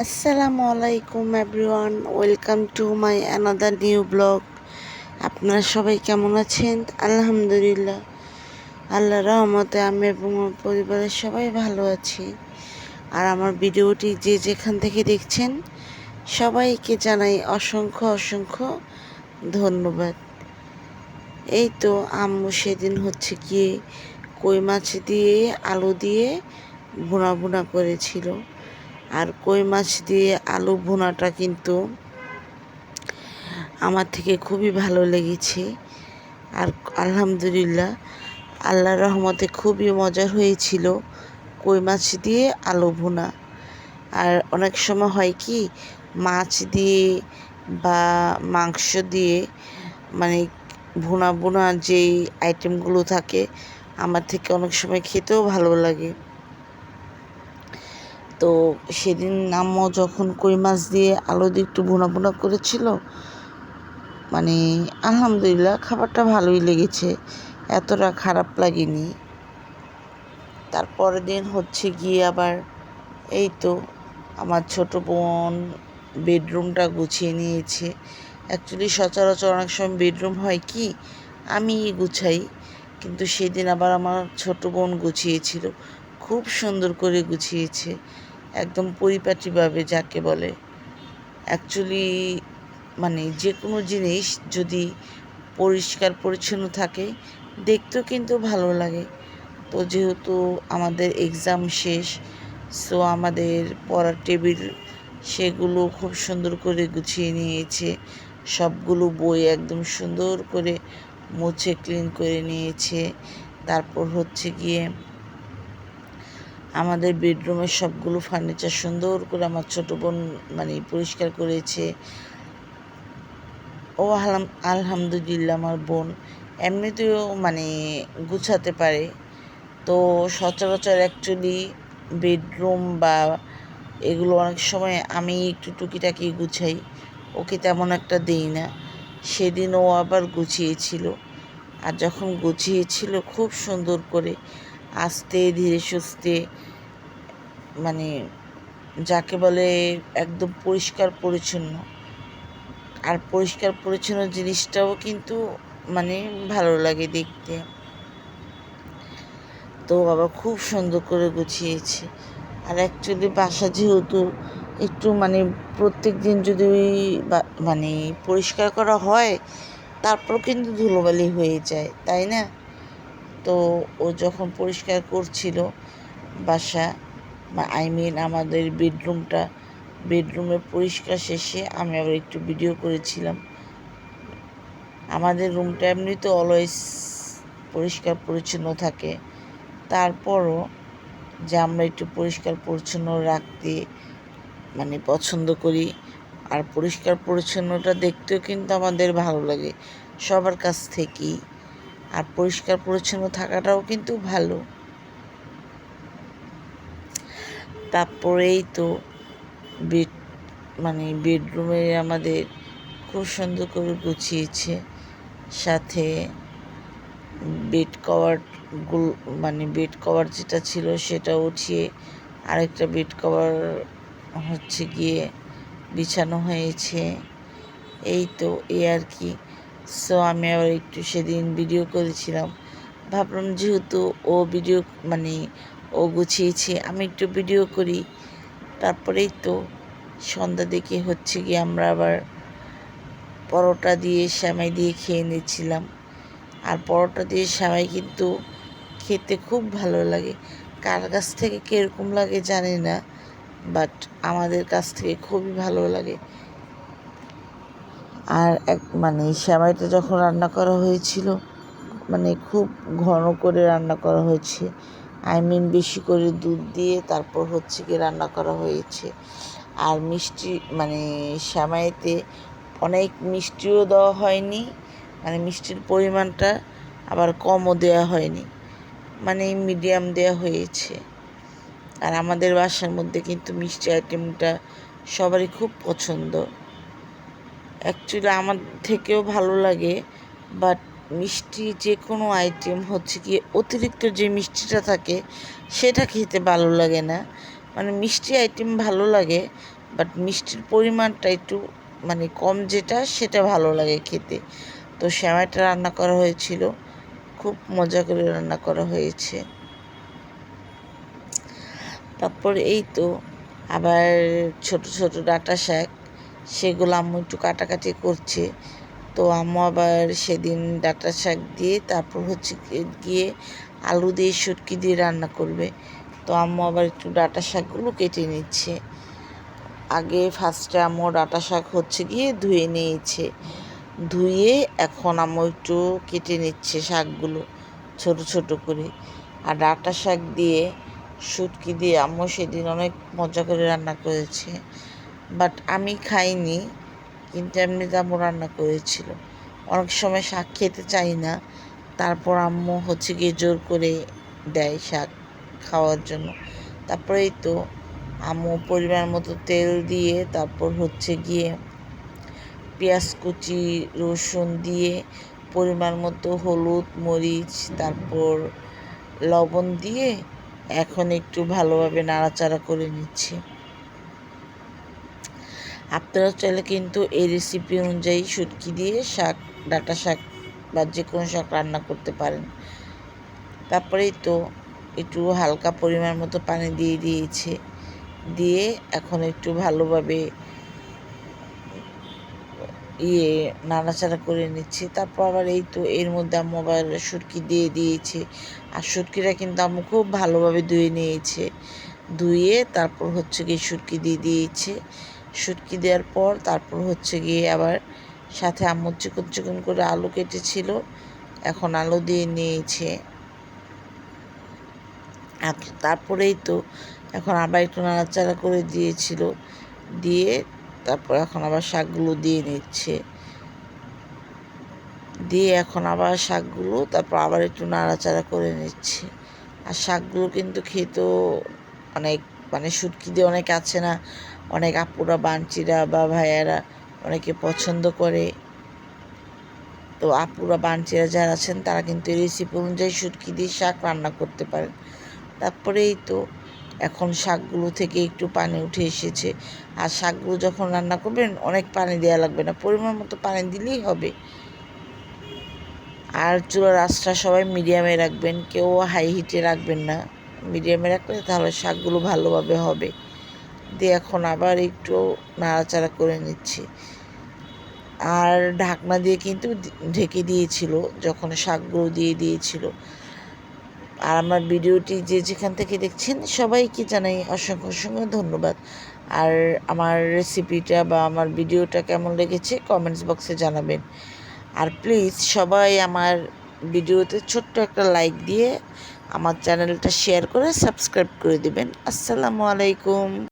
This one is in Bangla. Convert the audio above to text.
আসসালামু আলাইকুম everyone, welcome to my another new blog. আপনারা সবাই কেমন আছেন? আলহামদুলিল্লাহ, আল্লাহ রহমতে আমি এবং আমার পরিবারের সবাই ভালো আছি। আর আমার ভিডিওটি যে যেখান থেকে দেখছেন, সবাইকে জানাই অসংখ্য অসংখ্য ধন্যবাদ। এই তো আম্মু সেদিন হচ্ছে গিয়ে কই মাছ দিয়ে, আলু দিয়ে ভুনা ভুনা করেছিল। আর কই মাছ দিয়ে আলু ভুনাটা কিন্তু আমার থেকে খুবই ভালো লেগেছে। আর আলহামদুলিল্লাহ আল্লাহ রহমতে খুবই মজার হয়েছিল কই মাছ দিয়ে আলু ভুনা। আর অনেক সময় হয় কি, মাছ দিয়ে বা মাংস দিয়ে মানে ভুনা ভুনা যেই আইটেমগুলো থাকে, আমার থেকে অনেক সময় খেতেও ভালো লাগে। তো সেদিন আম্মু যখন কই মাছ দিয়ে আলু দিয়ে একটু ভুনা ভুনা করেছিল মানে আলহামদুলিল্লাহ খাবারটা ভালোই লেগেছে, এতটা খারাপ লাগেনি। তারপরের দিন হচ্ছে গিয়ে আবার এই তো আমার ছোট বোন বেডরুমটা গুছিয়ে নিয়েছে। অ্যাকচুয়ালি সচরাচর অনেক সময় বেডরুম হয় কি আমি গুছাই, কিন্তু সেদিন আবার আমার ছোট বোন গুছিয়েছিল, খুব সুন্দর করে গুছিয়েছে। একদম পরিপাটিভাবে যাকে বলে। অ্যাকচুয়ালি মানে যে কোনো জিনিস যদি পরিষ্কার, পরিচ্ছন্ন থাকে, দেখতেও কিন্তু ভালো লাগে। তো যেহেতু আমাদের এক্সাম শেষ সো আমাদের পড়ার টেবিল সেগুলো খুব সুন্দর করে গুছিয়ে নিয়েছে। সবগুলো বই একদম সুন্দর করে মুছে ক্লিন করে নিয়েছে। তারপর হচ্ছে গিয়ে আমাদের বেডরুমের সবগুলো ফার্নিচার সুন্দর করে আমার ছোটো বোন মানে পরিষ্কার করেছে। ও আলহাম, আলহামদুলিল্লাহ আমার বোন এমনিতেও মানে গুছাতে পারে। তো সচরাচর অ্যাকচুয়ালি বেডরুম বা এগুলো অনেক সময় আমি একটু টুকিটাকি গুছাই। ওকে তেমন একটা দিই না। সেদিন ও আবার গুছিয়েছিল। আর যখন গুছিয়েছিল খুব সুন্দর করে আস্তে, ধীরে সুস্থে মানে যাকে বলে একদম পরিষ্কার পরিচ্ছন্ন। আর পরিষ্কার পরিচ্ছন্ন জিনিসটাও কিন্তু মানে ভালো লাগে দেখতে। তো বাবা খুব সুন্দর করে গুছিয়েছে। আর অ্যাকচুয়ালি বাসা যেহেতু একটু মানে প্রত্যেক দিন যদি ওই মানে পরিষ্কার করা হয় তারপর কিন্তু ধুলোবালি হয়ে যায়, তাই না? তো ও যখন পরিষ্কার করছিল বাসা আই মিন আমাদের বেডরুমটা বেডরুমের পরিষ্কার শেষে আমি আবার একটু ভিডিও করেছিলাম। আমাদের রুমটা এমনি তো অলওয়েজ পরিষ্কার পরিচ্ছন্ন থাকে। তারপরও যে আমরা একটু পরিষ্কার পরিচ্ছন্ন রাখতে মানে পছন্দ করি, আর পরিষ্কার পরিচ্ছন্নটা দেখতেও কিন্তু আমাদের ভালো লাগে। সবার কাছ থেকেই আর পরিষ্কার পরিচ্ছন্ন থাকাটাও কিন্তু ভালো। তারপরেই তো বেড মানে বেডরুমে আমাদের খুব সুন্দর করে গুছিয়েছে। সাথে বেড কভার মানে বেড কভার যেটা ছিল সেটা উঠিয়ে আরেকটা বেড কভার হচ্ছে গিয়ে বিছানো হয়েছে। এই তো, এই আর কি। সো আমি আবার একটু সেদিন ভিডিও করেছিলাম। ভাবলাম যেহেতু ও ভিডিও মানে ও গুছিয়েছে, আমি একটু ভিডিও করি। তারপরেই তো সন্ধ্যা দেখে হচ্ছে গিয়ে আমরা আবার পরোটা দিয়ে শ্যামাই দিয়ে খেয়ে নিচ্ছিলাম। আর পরোটা দিয়ে শ্যামাই কিন্তু খেতে খুব ভালো লাগে। কার কাছ থেকে কীরকম লাগে জানি না বাট আমাদের কাছ থেকে খুবই ভালো লাগে। আর এক মানে শ্যামাইটা যখন রান্না করা হয়েছিল মানে খুব ঘন করে রান্না করা হয়েছে। আই মিন বেশি করে দুধ দিয়ে তারপর হচ্ছে কি রান্না করা হয়েছে। আর মিষ্টি মানে শ্যামাইতে অনেক মিষ্টিও দেওয়া হয়নি মানে মিষ্টির পরিমাণটা আবার কমও দেওয়া হয়নি মানে মিডিয়াম দেওয়া হয়েছে। আর আমাদের বাসার মধ্যে কিন্তু মিষ্টি আইটেমটা সবারই খুব পছন্দ। অ্যাকচুয়ালি আমার থেকেও ভালো লাগে বাট মিষ্টি যে কোনো আইটেম হচ্ছে কি, অতিরিক্ত যে মিষ্টিটা থাকে, সেটা খেতে ভালো লাগে না। মানে মিষ্টি আইটেম ভালো লাগে বাট মিষ্টির পরিমাণটা একটু মানে কম যেটা, সেটা ভালো লাগে খেতে। তো সেমাইটা রান্না করা হয়েছিল, খুব মজা করে রান্না করা হয়েছে। তারপর এই তো, আবার ছোট ছোট ডাটা শাক। সেগুলো আম্মু একটু কাটাকাটি করছে। তো আম্মু আবার সেদিন ডাটা শাক দিয়ে তারপর হচ্ছে গিয়ে আলু দিয়ে শুটকি দিয়ে রান্না করবে। তো আম্মু আবার একটু ডাটা শাকগুলো কেটে নিচ্ছে। আগে ফার্স্টে আম্মু ডাটা শাক হচ্ছে গিয়ে ধুয়ে নিয়েছে। ধুয়ে এখন আম্মু একটু কেটে নিচ্ছে শাকগুলো ছোট ছোট করে। আর ডাটা শাক দিয়ে শুটকি দিয়ে আম্মু সেদিন অনেক মজা করে রান্না করেছে। বাট আমি খাইনি কিন্তু এমনিতে আম্মু রান্না করেছিল। অনেক সময় শাক খেতে চাই না, তারপর আম্মু হচ্ছে গিয়ে জোর করে দেয় শাক খাওয়ার জন্য। তারপরে এই তো আম্মু পরিমাণ মতো তেল দিয়ে, তারপর হচ্ছে গিয়ে পেঁয়াজ কুচি, রসুন দিয়ে পরিমাণ মতো হলুদ, মরিচ, তারপর লবণ দিয়ে এখন একটু ভালোভাবে নাড়াচাড়া করে নিচ্ছি। আপনারা চাইলে কিন্তু এই রেসিপি অনুযায়ী শুটকি দিয়ে শাক, ডাটা শাক বা যে কোনো শাক রান্না করতে পারেন। তারপরেই তো একটু হালকা পরিমাণ মতো পানি দিয়ে দিয়েছে। দিয়ে এখন একটু ভালোভাবে ইয়ে নাড়াচাড়া করে নিচ্ছি। তারপর আবার এই তো এর মধ্যে আম্মু আবার সুটকি দিয়ে দিয়েছে। আর সুটকিটা কিন্তু আম্মু খুব ভালোভাবে ধুয়ে নিয়েছে। ধুয়ে তারপর হচ্ছে গিয়ে সুটকি দিয়ে দিয়েছে। সুটকি দেওয়ার পর তারপর হচ্ছে গিয়ে আবার সাথে আম্মু চিকন চিকন করে আলু কেটেছিল। এখন আলু দিয়ে নিয়েছে। তারপরেই তো এখন আবার একটু নাড়াচাড়া করে দিয়েছিল। দিয়ে তারপর এখন আবার শাকগুলো দিয়ে নিচ্ছে। দিয়ে এখন আবার শাকগুলো তারপর আবার একটু নাড়াচাড়া করে নিচ্ছে। আর শাকগুলো কিন্তু খেতেও অনেক মানে সুটকি দিয়ে অনেক আছে না? অনেক আপুরা বাঞ্চিরা বা ভাইয়ারা অনেকে পছন্দ করে। তো আপুরা বাঞ্চিরা যারা আছেন, তারা কিন্তু রেসিপি অনুযায়ী সুটকি দিয়ে শাক রান্না করতে পারেন। তারপরেই তো এখন শাকগুলো থেকে একটু পানি উঠে এসেছে। আর শাকগুলো যখন রান্না করবেন, অনেক পানি দেওয়া লাগবে না। পরিমাণ মতো পানি দিলেই হবে। আর চুলার আঁচটা সবাই মিডিয়ামে রাখবেন, কেউ হাই হিটে রাখবেন না। মিডিয়ামে রাখলে তাহলে শাকগুলো ভালোভাবে হবে। দিয়ে এখন আবার একটু নাড়াচাড়া করে নিচ্ছি। আর ঢাকনা দিয়ে কিন্তু ঢেকে দিয়েছিল, যখন শাকগুলো দিয়ে দিয়েছিল। আর আমার ভিডিওটি যে যেখান থেকে দেখছেন, সবাইকে জানাই অসংখ্য অসংখ্য ধন্যবাদ। আর আমার রেসিপিটা বা আমার ভিডিওটা কেমন লেগেছে কমেন্টস বক্সে জানাবেন। আর প্লিজ সবাই আমার ভিডিওতে ছোট্ট একটা লাইক দিয়ে আমার চ্যানেলটা শেয়ার করে সাবস্ক্রাইব করে দেবেন। আসসালামু আলাইকুম।